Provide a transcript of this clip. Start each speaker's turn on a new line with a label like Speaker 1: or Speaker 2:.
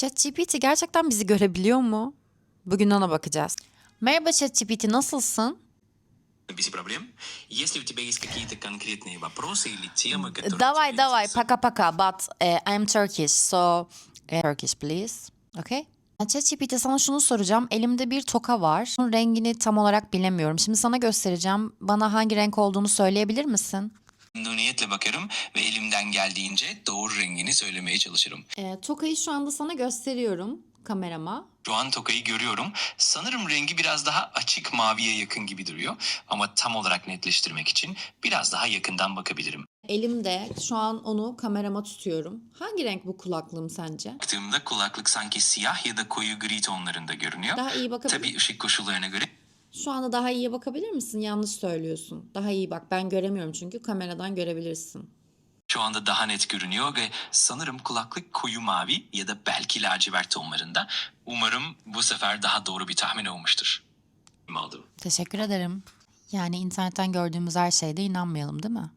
Speaker 1: ChatGPT gerçekten bizi görebiliyor mu? Bugün ona bakacağız. Merhaba ChatGPT nasılsın?
Speaker 2: без проблем. Если у тебя есть какие-то конкретные вопросы или темы, которые
Speaker 1: Давай
Speaker 2: тебя
Speaker 1: давай
Speaker 2: интересуют,
Speaker 1: paka paka but eh, I'm Turkish so eh, Turkish please. Okay? ChatGPT sana şunu soracağım. Elimde bir toka var. Bunun rengini tam olarak bilemiyorum. Şimdi sana göstereceğim. Bana hangi renk olduğunu söyleyebilir misin?
Speaker 2: Memnuniyetle bakarım ve elimden geldiğince doğru rengini söylemeye çalışırım.
Speaker 1: E, tokayı şu anda sana gösteriyorum kamerama.
Speaker 2: Şu an tokayı görüyorum. Sanırım rengi biraz daha açık maviye yakın gibi duruyor. Ama tam olarak netleştirmek için biraz daha yakından bakabilirim.
Speaker 1: Elimde şu an onu kamerama tutuyorum. Hangi renk bu kulaklığım sence?
Speaker 2: Baktığımda kulaklık sanki siyah ya da koyu gri tonlarında görünüyor.
Speaker 1: Daha iyi bakabilir
Speaker 2: Tabii ışık koşullarına göre
Speaker 1: Şu anda daha iyiye bakabilir misin? Yanlış söylüyorsun. Daha iyi bak. Ben göremiyorum çünkü kameradan görebilirsin.
Speaker 2: Şu anda daha net görünüyor ve sanırım kulaklık koyu mavi ya da belki lacivert tonlarında. Umarım bu sefer daha doğru bir tahmin olmuştur. Aldım.
Speaker 1: Teşekkür ederim. Yani internetten gördüğümüz her şeyde inanmayalım değil mi?